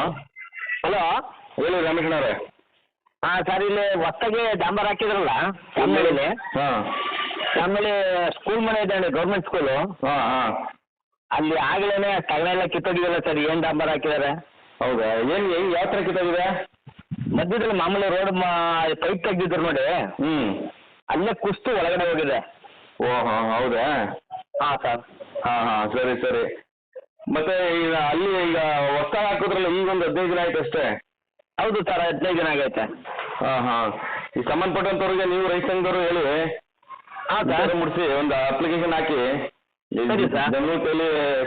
Hello? Hello? ಹೇಳಿ ರಮೇಶಣ್ಣವ್ರೆ ಹಾಂ sir ಇಲ್ಲಿ ಹೊಸ್ದಾಗಿ ಡಾಂಬರ್ ಹಾಕಿದ್ರಲ್ಲ ಆಮೇಲೆ ಹಾಂ. ಆಮೇಲೆ ಸ್ಕೂಲ್ ಮನೆ ಇದೆ ಗೌರ್ಮೆಂಟ್ ಸ್ಕೂಲು ಹಾಂ ಹಾಂ. ಅಲ್ಲಿ ಆಗಲೇ ಎಲ್ಲ ಕಿತ್ತೋಗಿದೆಯಲ್ಲ ಸರ್ ಏನು ಡಾಂಬರ್ ಹಾಕಿದ್ದಾರೆ ಹೌದಾ? ಏನು ಹೆಂಗೆ ಯಾವ ಥರ ಕಿತ್ತೋಗಿದೆ? ಮಧ್ಯದಲ್ಲಿ ಮಾಮೂಲಿ ರೋಡ್ ಮಾ ಪೈಪ್ ತೆಗ್ದಿದ್ರು ನೋಡಿ. ಹ್ಞೂ ಅಲ್ಲೇ ಕುಸ್ತು ಒಳಗಡೆ ಹೋಗಿದೆ. ಓ ಹಾಂ ಹೌದಾ? ಹಾಂ ಸರ್. ಹಾಂ ಹಾಂ ಸರಿ ಸರಿ. ಮತ್ತೆ ಈಗ ಅಲ್ಲಿ ಈಗ ಹೊಸ ಹಾಕಿದ್ರಲ್ಲ ಈಗ ಒಂದು ಹದಿನೈದು ದಿನ ಆಯ್ತು ಅಷ್ಟೇ. ಹೌದು ಸರ್ ಹದಿನೈದು ದಿನ ಆಗೈತೆ. ಹಾಂ ಹಾಂ. ಈ ಸಂಬಂಧಪಟ್ಟಂಥವ್ರಿಗೆ ನೀವು ರೈತ ಸಂಘದವ್ರು ಹೇಳಿ. ಹಾಂ ಸರ್ ಮುಡಿಸಿ ಒಂದು ಅಪ್ಲಿಕೇಶನ್ ಹಾಕಿ. ಸರಿ ಸರ್.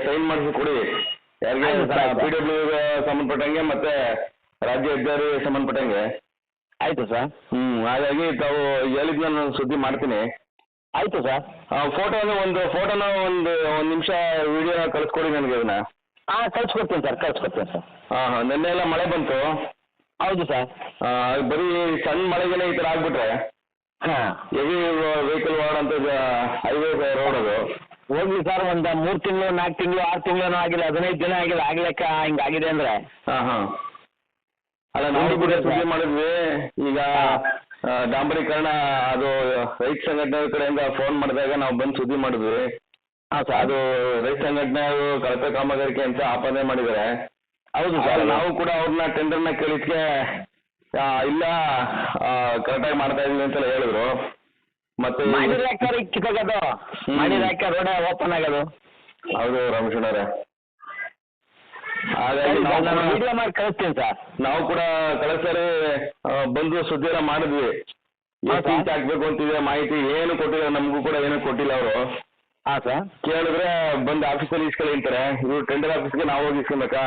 ಸೈನ್ ಮಾಡಿಸಿ ಕೊಡಿ. ಯಾರಿಗೆ. ಪಿ ಡಬ್ಲ್ಯೂ ಸಂಬಂಧಪಟ್ಟಂಗೆ ಮತ್ತೆ ರಾಜ್ಯ ಹೆದ್ದಾರಿ ಸಂಬಂಧಪಟ್ಟಂಗೆ. ಆಯಿತು ಸರ್ ಹ್ಞೂ ಹಾಗಾಗಿ ತಾವು ಹೇಳಿದ್ನ ನಾನು ಸುದ್ದಿ ಮಾಡ್ತೀನಿ. ಆಯಿತು ಸರ್. ಫೋಟೋನ ಒಂದು ಫೋಟೋನ ಒಂದು ಒಂದು ನಿಮಿಷ ವಿಡಿಯೋನ ಕಳಿಸ್ಕೊಡಿ ನನಗೆ ಅದನ್ನ ಹಾಂ ಕಳ್ಸ್ಕೊಡ್ತೀನಿ ಸರ್ ಕಳ್ಸ್ಕೊಡ್ತೀನಿ ಸರ್. ಹಾಂ ಹಾಂ ನಿನ್ನೆ ಎಲ್ಲ ಮಳೆ ಬಂತು? ಹೌದು ಸರ್. ಬರೀ ಸಣ್ಣ ಮಳೆಗೆಲ್ಲ ಈ ಥರ ಆಗ್ಬಿಟ್ರೆ? ಹಾಂ. ಹೆವಿ ವೆಹಿಕಲ್ ಹೈವೇ ರೋಡ್ ಅದು. ಹೋಗ್ಲಿ ಸರ್ ಒಂದು ಮೂರು ತಿಂಗಳು ನಾಲ್ಕು ತಿಂಗಳು ಆರು ತಿಂಗಳೇನೋ ಆಗಿಲ್ಲ ಹದಿನೈದು ದಿನ ಆಗಿಲ್ಲ ಆಗ್ಲಿಕ್ಕ ಹಿಂಗಾಗಿದೆ ಅಂದರೆ. ಹಾಂ ಹಾಂ. ಅಲ್ಲ ನಾವು ಕೂಡ ಸುದ್ದಿ ಮಾಡಿದ್ವಿ. ಈಗ ಡಾಂಬರೀಕರಣ ಅದು ರೈತ ಸಂಘಟನೆ ಕಡೆಯಿಂದ ಫೋನ್ ಮಾಡಿದಾಗ ನಾವು ಬಂದು ಸುದ್ದಿ ಮಾಡಿದ್ವಿ. ಹಾಂ ಸರ್ ಅದು ರೈತ ಸಂಘಟನೆ ಕಳಪೆ ಕಾಮಗಾರಿಕೆ ಅಂತ ಆಪಾದನೆ ಮಾಡಿದ್ದಾರೆ ಹೌದು ಸರ್ ನಾವು ಕೂಡ ಅವ್ರನ್ನ ಟೆಂಡರ್ನ ಕೇಳಿದ್ಕೆ ಇಲ್ಲ ಕರೆಕ್ಟಾಗಿ ಮಾಡ್ತಾ ಇದ್ವಿ ಅಂತ ಹೇಳಿದ್ರು. ಮತ್ತೆ ಮಾಡಿದ್ರೆ ಯಾಕೆ ಕಿತ್ತೋಗೋದು ಹ್ಮ್. ಮಾಡಿದ್ರೆ ಯಾಕೆ ರೋಡ್ ಓಪನ್ ಆಗೋದು? ಹೌದು ರಮೇಶಣ್ಣವ್ರೆ ಹಾಗಾಗಿ ನಾವು ನಾನು ಕೂಡ- ವಿಡಿಯೋ ಮಾಡಿ ಕಳಿಸ್ತೀನಿ ಸರ್. ನಾವು ಕೂಡ ಕಳೆದ ಸಾರಿ ಆ, ಬಂದು ಸುದ್ದಿ ಎಲ್ಲ ಮಾಡಿದ್ವಿ ಎಷ್ಟು ಹೌದಾ? ಇಂಚ್ ಹಾಕ್ಬೇಕು ಅಂತಿದೆ ಮಾಹಿತಿ ಏನು ಕೊಟ್ಟಿಲ್ಲ ನಮಗೂ ಕೂಡ ಏನು ಕೊಟ್ಟಿಲ್ಲ ಅವರು. ಹಾಂ ಸರ್. ಕೇಳಿದ್ರೆ ಬಂದು ಆಫೀಸಲ್ಲಿ ಇಸ್ಕೊಳ್ಳಿ ಅಂತಾರೆ ಇವ್ರು ಟೆಂಡರ್ ಆಫೀಸ್ಗೆ ನಾವು ಹೋಗಿ ಇಸ್ಕೊಬೇಕಾ?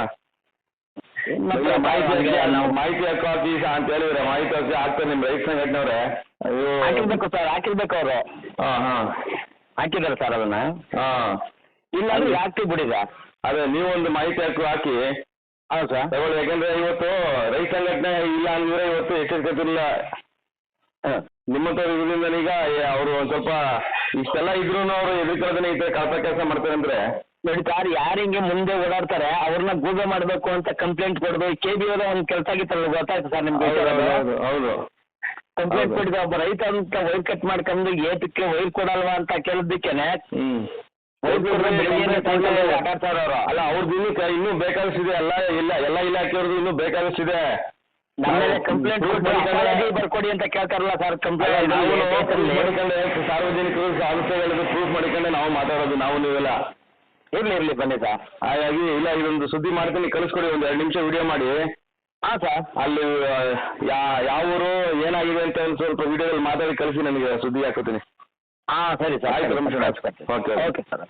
ಇಲ್ಲ, ಮಾಹಿತಿ ಹಾಕಿ- ನಾವು ಮಾಹಿತಿ ಆಫೀಸ್ ಅಂತ ಹೇಳಿದ್ರೆ ಮಾಹಿತಿ ಹಾಕಿ ಹಾಕ್ತಾರೆ ನಿಮ್ಮ ರೈಟ್ ಸಂಘಟನೆಯವ್ರೆ. ಅಯ್ಯೋ. ಹಾಕಿರ್ಬೇಕು ಸರ್ ಹಾಕಿರ್ಬೇಕು ಅವರು. ಹಾಂ ಹಾಂ. ಹಾಕಿದ್ದಾರೆ ಸರ್ ಅದನ್ನ. ಹಾಂ. ಇಲ್ಲ ಅಂದ್ರೆ ಹಾಕ್ತಿವಿ ಬಿಡಿ ಸರ್? ಅದೇ ನೀವೊಂದು ಮಾಹಿತಿ ಹಾಕಿ ಹಾಕಿ. ಹೌದು? ಸರ್ ತಗೊಳ್ಳಿ ಯಾಕಂದ್ರೆ ಇವತ್ತು ರೈತ ಸಂಘಟನೆ ಇಲ್ಲ ಅಂದ್ರೆ ಇವತ್ತು ಎಚ್ಚರಿಕತಿಲ್ಲ ನಿಮ್ಮಂಥವ್ರು ಇದರಿಂದ ಈಗ ಅವರು ಒಂದು ಸ್ವಲ್ಪ ಇಷ್ಟೆಲ್ಲ ಇದ್ರೂ ಅವರು ಎದುರ್ಕೊಳ್ಳೋದನ್ನ ಈ ಥರ ಕಳಪ ಕೆಲಸ ಮಾಡ್ತಾರೆ ಅಂದ್ರೆ. ನೋಡಿ ಸರ್ ಯಾರು ಹಿಂಗೆ ಮುಂದೆ ಓಡಾಡ್ತಾರೆ ಅವ್ರನ್ನ ಗೂಬೆ ಮಾಡಬೇಕು ಅಂತ ಕಂಪ್ಲೇಂಟ್ ಕೊಡೋದು ಕೆ ಬಿ ಅವರ ಒಂದು ಕೆಲಸ ಆಗಿತ್ತಲ್ಲ ಗೊತ್ತಾಯ್ತು ಸರ್ ನಿಮ್ಗೆ ಹೌದು ಹೌದು ಕಂಪ್ಲೇಂಟ್. ಕೊಟ್ಟಿದ್ದ ಒಬ್ಬ ರೈತ ಅಂತ ವೈರ್ ಕಟ್ ಮಾಡ್ಕೊಂಡು ಏತಕ್ಕೆ ವೈರ್ ಕೊಡಲ್ವಾ ಅಂತ ಕೇಳಿದ್ದಕ್ಕೇನೆ ಆಟಾಡ್ತಾರೆ ಅವರು ಅಲ್ಲ ಅವ್ರದ್ದು ಇನ್ನೂ ಇನ್ನೂ ಬೇಕಾದಷ್ಟಿದೆ ಎಲ್ಲ ಇಲ್ಲ ಎಲ್ಲ ಇಲಾಖೆಯವ್ರದ್ದು ಇನ್ನೂ ಬೇಕಾದಷ್ಟಿದೆ ಕಂಪ್ಲೇಂಟ್ ಬರ್ಕೊಡಿ ಅಂತ ಕೇಳ್ತಾರಲ್ಲ ಸರ್ ಕಂಪ್ಲೇಂಟ್ ಮಾಡ್ಕೊಂಡೆ ಸಾರ್ವಜನಿಕರು ಸಂಸ್ಥೆಗಳಿಗೆ ಪ್ರೂಫ್ ಮಾಡ್ಕೊಂಡೆ ನಾವು ಮಾತಾಡೋದು ನಾವು ನೀವೆಲ್ಲ. ಇರ್ಲಿ ಇರ್ಲಿ ಬನ್ನಿ ಸರ್ ಹಾಗಾಗಿ ಇಲ್ಲ ಇದೊಂದು ಸುದ್ದಿ ಮಾಡ್ತೀನಿ. ಕಳಿಸ್ಕೊಡಿ ಒಂದು ಎರಡು ನಿಮಿಷ ವಿಡಿಯೋ ಮಾಡಿ. ಹಾಂ ಸರ್ ಅಲ್ಲಿ ಯಾ ಯಾವ ಊರು ಏನಾಗಿದೆ ಅಂತ ಒಂದು ಸ್ವಲ್ಪ ವಿಡಿಯೋದಲ್ಲಿ ಮಾತಾಡಿ ಕಳಿಸಿ ನನಗೆ. ಸುದ್ದಿ ಹಾಕೋತೀನಿ ಹಾಂ ಸರಿ ಸರ್ ಆಯ್ತು. ಓಕೆ. Okay sir